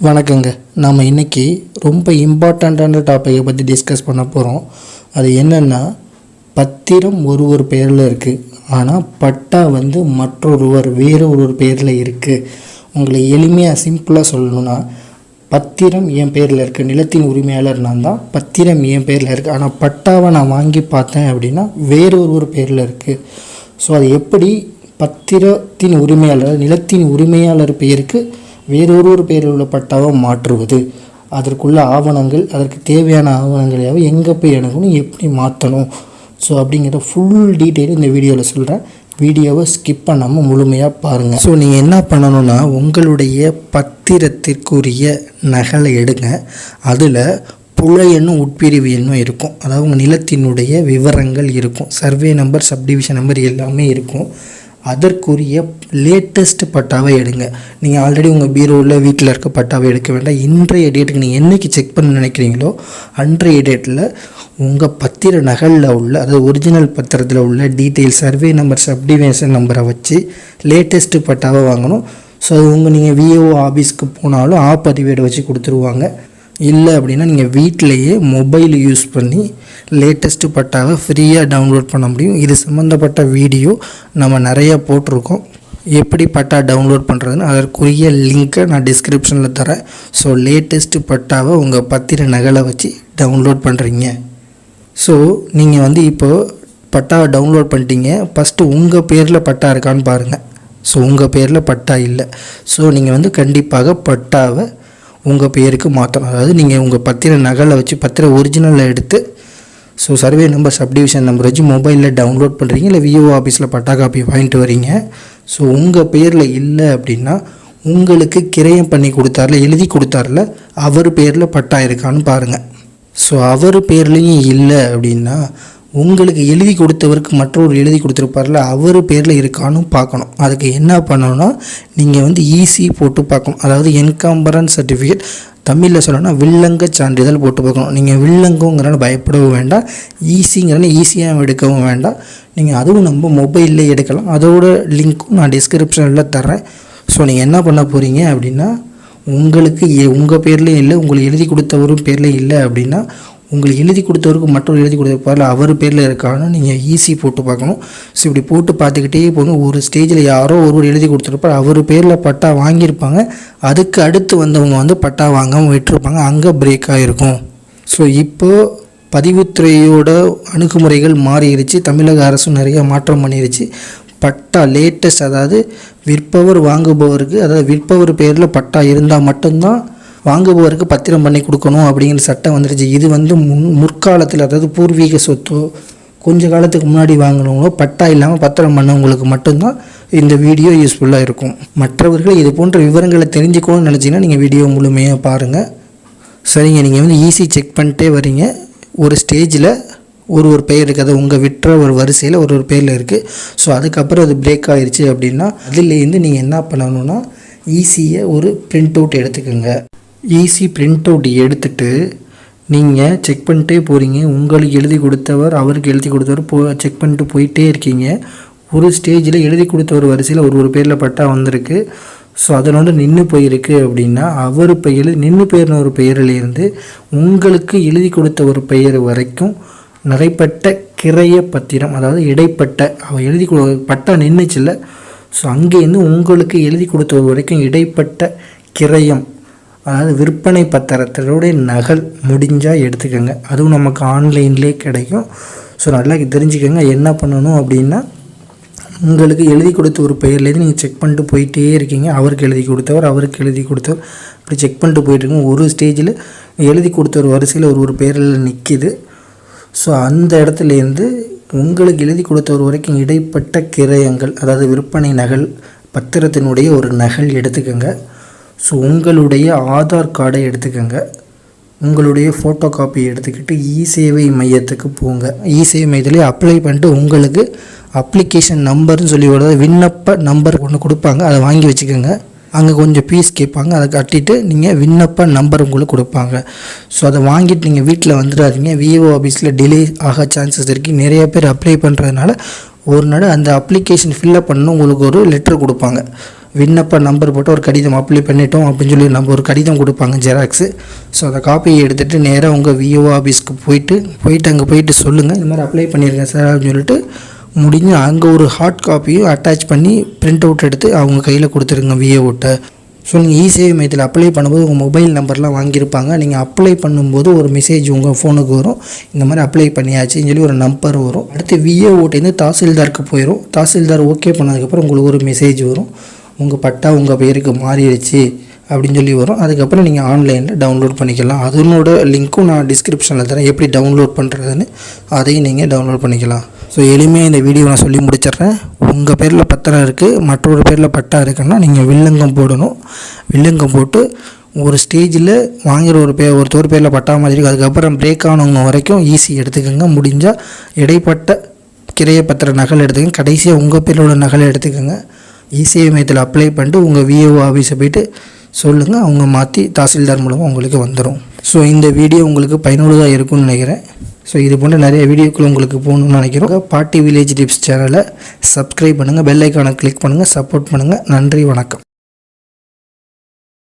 வணக்கங்க. நாம் இன்றைக்கி ரொம்ப இம்பார்ட்டண்ட்டான டாப்பிக்கை பற்றி டிஸ்கஸ் பண்ண போகிறோம் அது என்னென்னா பத்திரம் ஒரு ஒரு பெயரில் இருக்குது ஆனால் பட்டா வந்து மற்றொருவர் வேறு ஒரு பெயரில் இருக்குது உங்களை எளிமையாக சிம்பிளாக சொல்லணும்னா பத்திரம் என் பேரில் இருக்குது நிலத்தின் உரிமையாளர் நான் தான். பத்திரம் என் பேரில் இருக்குது ஆனால் பட்டாவை நான் வாங்கி பார்த்தேன் அப்படின்னா வேறு ஒரு பேரில் இருக்குது ஸோ அது எப்படி பத்திரத்தின் உரிமையாளர் நிலத்தின் உரிமையாளர் பெயருக்கு வேறொரு பெயரில் உள்ள பட்டாவை மாற்றுவது. அதற்குள்ள ஆவணங்கள் அதற்கு தேவையான ஆவணங்களையாவது எங்கே போய் அணுகணும் எப்படி மாற்றணும் ஸோ அப்படிங்கிற ஃபுல் டீட்டெயில் இந்த வீடியோவில் சொல்கிறேன் வீடியோவை ஸ்கிப் பண்ணாமல் முழுமையாக பாருங்கள் ஸோ நீங்கள் என்ன பண்ணணும்னா உங்களுடைய பத்திரத்திற்குரிய நகலை எடுங்க. அதில் புல எண்ணும் உட்பிரிவு எண்ணும் இருக்கும். அதாவது உங்கள் நிலத்தினுடைய விவரங்கள் இருக்கும். சர்வே நம்பர் சப்டிவிஷன் நம்பர் எல்லாமே இருக்கும். அதற்குரிய லேட்டஸ்ட் பட்டாவை எடுங்க. நீங்கள் ஆல்ரெடி உங்கள் பீரோவில் வீட்டில் இருக்க பட்டாவை எடுக்க வேண்டாம். இன்றைய டேட்டுக்கு நீங்கள் என்றைக்கு செக் பண்ண நினைக்கிறீங்களோ அன்றைய டேட்டில் உங்கள் பத்திர நகலில் உள்ள அதாவது ஒரிஜினல் பத்திரத்தில் உள்ள டீட்டெயில் சர்வே நம்பர் சப்டிவேஷன் நம்பரை வச்சு லேட்டஸ்ட்டு பட்டாவை வாங்கணும். ஸோ அது உங்கள் நீங்கள் விஓ ஆஃபீஸ்க்கு போனாலும் ஆ பதிவேடு வச்சு கொடுத்துருவாங்க. இல்லை அப்படின்னா நீங்கள் வீட்டிலையே மொபைல் யூஸ் பண்ணி லேட்டஸ்ட்டு பட்டாவை ஃப்ரீயாக டவுன்லோட் பண்ண முடியும். இது சம்மந்தப்பட்ட வீடியோ நம்ம நிறையா போட்டிருக்கோம். எப்படி பட்டா டவுன்லோட் பண்ணுறதுன்னு அதற்குரிய லிங்க்கை நான் டிஸ்கிரிப்ஷனில் தரேன். ஸோ லேட்டஸ்ட்டு பட்டாவை உங்கள் பத்திர நகலை வச்சு டவுன்லோட் பண்ணுறீங்க ஸோ நீங்கள் வந்து இப்போது பட்டாவை டவுன்லோட் பண்ணிட்டீங்க. ஃபஸ்ட்டு உங்கள் பேரில் பட்டா இருக்கான்னு பாருங்கள் ஸோ உங்கள் பேரில் பட்டா இல்லை. ஸோ நீங்கள் வந்து கண்டிப்பாக பட்டாவை உங்கள் பேருக்கு மாற்றணும் அதாவது நீங்கள் உங்கள் பத்திர நகலை வச்சு பத்திர ஒரிஜினலை எடுத்து so survey number subdivision number வச்சு மொபைலில் டவுன்லோட் பண்ணுறீங்க இல்லை விஓ ஆஃபீஸில் பட்டா காப்பி வாங்கிட்டு வரீங்க. ஸோ உங்கள் பேரில் இல்லை அப்படின்னா உங்களுக்கு கிரயம் பண்ணி கொடுத்தார்ல எழுதி கொடுத்தார்ல அவர் பேரில் பட்டா இருக்கான்னு பாருங்கள் ஸோ அவர் பேர்லேயும் இல்லை அப்படின்னா உங்களுக்கு எழுதி கொடுத்தவருக்கு மற்றொரு எழுதி கொடுத்துருப்பார்ல அவர் பேரில் இருக்கான்னு பார்க்கணும். அதுக்கு என்ன பண்ணணும்னா நீங்கள் வந்து ஈஸி போட்டு பார்க்கணும். அதாவது என்காம்பரன்ஸ் சர்டிஃபிகேட் தமிழில் சொல்லணும்னா வில்லங்க சான்றிதழ் போட்டு பார்க்கணும். நீங்கள் வில்லங்கங்கிறனால பயப்படவும் வேண்டாம். ஈஸிங்கிறனால ஈஸியாக எடுக்கவும் வேண்டாம். நீங்கள் அதுவும் நம்ம மொபைலில் எடுக்கலாம். அதோட லிங்க்கும் நான் டிஸ்கிரிப்ஷனில் தரேன் ஸோ நீங்கள் என்ன பண்ண போகிறீங்க அப்படின்னா உங்களுக்கு உங்கள் பேரில் இல்லை உங்களுக்கு எழுதி கொடுத்தவரும் பேரில் இல்லை அப்படின்னா உங்களுக்கு எழுதி கொடுத்தவருக்கு மற்றொரு எழுதி கொடுத்துருப்பார்ல அவர் பேரில் இருக்கான்னு நீங்கள் ஈஸி போட்டு பார்க்கணும். ஸோ இப்படி போட்டு பார்த்துக்கிட்டே போகணும். ஒரு ஸ்டேஜில் யாரோ ஒருவர் எழுதி கொடுத்துருப்பார். அவர் பேரில் பட்டா வாங்கியிருப்பாங்க. அதுக்கு அடுத்து வந்தவங்க வந்து பட்டா வாங்காமல் விட்டுருப்பாங்க. அங்கே பிரேக் ஆகிருக்கும் ஸோ இப்போது பதிவுத்துறையோட அணுகுமுறைகள் மாறிடுச்சு. தமிழக அரசும் நிறைய மாற்றம் பண்ணிருச்சு பட்டா லேட்டஸ்ட் அதாவது விற்பவர் வாங்குபவருக்கு அதாவது விற்பவர் பேரில் பட்டா இருந்தால் மட்டும்தான் வாங்குபவருக்கு பத்திரம் பண்ணி கொடுக்கணும் அப்படிங்கிற சட்டம் வந்துருச்சு இது வந்து முன் முற்காலத்தில் அதாவது பூர்வீக சொத்தோ கொஞ்ச காலத்துக்கு முன்னாடி வாங்கினவங்களோ பட்டா இல்லாமல் பத்திரம் பண்ணவங்களுக்கு மட்டும்தான் இந்த வீடியோ யூஸ்ஃபுல்லாக இருக்கும். மற்றவர்கள் இது போன்ற விவரங்களை தெரிஞ்சுக்கணும்னு நினச்சிங்கன்னா நீங்கள் வீடியோ முழுமையாக பாருங்கள் சரிங்க நீங்கள் வந்து ஈஸி செக் பண்ணிட்டே வரீங்க. ஒரு ஸ்டேஜில் ஒரு ஒரு பெயர் இருக்குது அது உங்கள் விட்டுற ஒரு வரிசையில் ஒரு ஒரு பேரில் இருக்குது ஸோ அதுக்கப்புறம் அது பிரேக் ஆகிருச்சு அப்படின்னா அதுலேருந்து நீங்கள் என்ன பண்ணணும்னா ஈஸியை ஒரு பிரிண்ட் அவுட் எடுத்துக்கோங்க. ஈஸி பிரிண்ட் அவுட் எடுத்துட்டு நீங்கள் செக் பண்ணிட்டே போகிறீங்க உங்களுக்கு எழுதி கொடுத்தவர் அவருக்கு எழுதி கொடுத்தவர் போ செக் பண்ணிட்டு போயிட்டே இருக்கீங்க. ஒரு ஸ்டேஜில் எழுதி கொடுத்த ஒரு வரிசையில் ஒரு ஒரு பேரில் பட்டா வந்திருக்கு. ஸோ அதனோட நின்று போயிருக்கு அப்படின்னா அவர் இப்போ எழுதி நின்று போயிருந்த ஒரு பெயரிலிருந்து உங்களுக்கு எழுதி கொடுத்த ஒரு பெயர் வரைக்கும் நிறைப்பட்ட கிரைய பத்திரம் அதாவது இடைப்பட்ட அவள் எழுதி கொடு பட்டா நின்றுச்சுல்ல ஸோ அங்கேருந்து உங்களுக்கு எழுதி கொடுத்த வரைக்கும் இடைப்பட்ட கிரயம் அதாவது விற்பனை பத்திரத்தினுடைய நகல் முடிஞ்சால் எடுத்துக்கோங்க. அதுவும் நமக்கு ஆன்லைன்லேயே கிடைக்கும். ஸோ நல்லா தெரிஞ்சுக்கோங்க என்ன பண்ணணும் அப்படின்னா உங்களுக்கு எழுதி கொடுத்த ஒரு பெயர்லேருந்து நீங்கள் செக் பண்ணிட்டு போயிட்டே இருக்கீங்க. அவருக்கு எழுதி கொடுத்தவர் அவருக்கு எழுதி கொடுத்தவர். இப்படி செக் பண்ணிட்டு போயிட்டு ஒரு ஸ்டேஜில் எழுதி கொடுத்த ஒரு வரிசையில் ஒரு ஒரு பெயரில் நிற்கிது ஸோ அந்த இடத்துலேருந்து உங்களுக்கு எழுதி கொடுத்த ஒரு வரைக்கும் இடைப்பட்ட கிரயங்கள் அதாவது விற்பனை நகல் பத்திரத்தினுடைய ஒரு நகல் எடுத்துக்கோங்க. ஸோ உங்களுடைய ஆதார் கார்டை எடுத்துக்கோங்க. உங்களுடைய ஃபோட்டோ காப்பி எடுத்துக்கிட்டு இ சேவை மையத்துக்கு போங்க. இ சேவை மையத்திலே அப்ளை பண்ணிட்டு உங்களுக்கு அப்ளிகேஷன் நம்பர்னு சொல்லி ஒரு விண்ணப்ப நம்பர் ஒன்று கொடுப்பாங்க. அதை வாங்கி வச்சுக்கோங்க. அங்கே கொஞ்சம் ஃபீஸ் கேட்பாங்க. அதை கட்டிட்டு நீங்கள் விண்ணப்ப நம்பர் உங்களுக்கு கொடுப்பாங்க. ஸோ அதை வாங்கிட்டு நீங்கள் வீட்டில் வந்துடாதீங்க. விஓ ஆஃபீஸில் டிலே ஆக சான்சஸ் இருக்குது நிறைய பேர் அப்ளை பண்ணுறதுனால ஒரு நாள் அந்த அப்ளிகேஷன் ஃபில்லப் பண்ணணும். உங்களுக்கு ஒரு லெட்டர் கொடுப்பாங்க. விண்ணப்ப நம்பர் போட்டு ஒரு கடிதம் அப்ளை பண்ணிட்டோம் அப்படின்னு சொல்லி நம்ம ஒரு கடிதம் கொடுப்பாங்க ஜெராக்ஸு ஸோ அந்த காப்பியை எடுத்துகிட்டு நேராக உங்கள் விஓ ஆஃபீஸ்க்கு போயிட்டு போயிட்டு அங்கே போயிட்டு சொல்லுங்கள் இந்த மாதிரி அப்ளை பண்ணியிருக்கேன் சார் அப்படின்னு சொல்லிட்டு முடிஞ்சு அங்கே ஒரு ஹார்ட் காப்பியும் அட்டாச் பண்ணி பிரிண்ட் அவுட் எடுத்து அவங்க கையில் கொடுத்துருங்க விஏஓட்ட ஸோ நீங்கள் இசேவை மையத்தில் அப்ளை பண்ணும்போது உங்கள் மொபைல் நம்பர்லாம் வாங்கியிருப்பாங்க. நீங்கள் அப்ளை பண்ணும்போது ஒரு மெசேஜ் உங்கள் ஃபோனுக்கு வரும். இந்த மாதிரி அப்ளை பண்ணியாச்சுன்னு சொல்லி ஒரு நம்பர் வரும். அடுத்து விஏஓட்டேருந்து தாசில்தாருக்கு போயிடும் தாசில்தார் ஓகே பண்ணதுக்கப்புறம் உங்களுக்கு ஒரு மெசேஜ் வரும். உங்கள் பட்டா உங்கள் பேருக்கு மாறிடுச்சு அப்படின்னு சொல்லி வரும். அதுக்கப்புறம் நீங்கள் ஆன்லைனில் டவுன்லோட் பண்ணிக்கலாம். அதனோட லிங்க்கும் நான் டிஸ்கிரிப்ஷனில் தரேன். எப்படி டவுன்லோட் பண்ணுறதுன்னு அதையும் நீங்கள் டவுன்லோட் பண்ணிக்கலாம். ஸோ எளிமையாக இந்த வீடியோ நான் சொல்லி முடிச்சிடுறேன். உங்கள் பேரில் பத்திரம் இருக்குது மற்றொரு பேரில் பட்டா இருக்குன்னா நீங்கள் வில்லங்கம் போடணும். வில்லங்கம் போட்டு ஒரு ஸ்டேஜில் வாங்குகிற ஒரு பே ஒருத்தர் பேரில் பட்டா மாதிரி இருக்கும் அதுக்கப்புறம் பிரேக் ஆனவங்க வரைக்கும் ஈஸி எடுத்துக்கோங்க. முடிஞ்சால் இடைப்பட்ட கிரைய பத்திர நகல் எடுத்துக்கங்க. கடைசியாக உங்கள் பேரில் உள்ள நகலை எடுத்துக்கோங்க. இசிஐ மையத்தில் அப்ளை பண்ணிட்டு உங்கள் விஏஓ ஆஃபீஸை போய்ட்டு சொல்லுங்கள் அவங்க மாற்றி தாசில்தார் மூலமாக உங்களுக்கு வந்துடும் ஸோ இந்த வீடியோ உங்களுக்கு பயனுள்ளதாக இருக்கும்னு நினைக்கிறேன். ஸோ இது போன்ற நிறைய வீடியோக்கள் உங்களுக்கு போகணும்னு நினைக்கிறோம். பாட்டி வில்லேஜ் டிப்ஸ் சேனலை சப்ஸ்கிரைப் பண்ணுங்கள் பெல் ஐக்கானை கிளிக் பண்ணுங்கள் சப்போர்ட் பண்ணுங்கள் நன்றி வணக்கம்.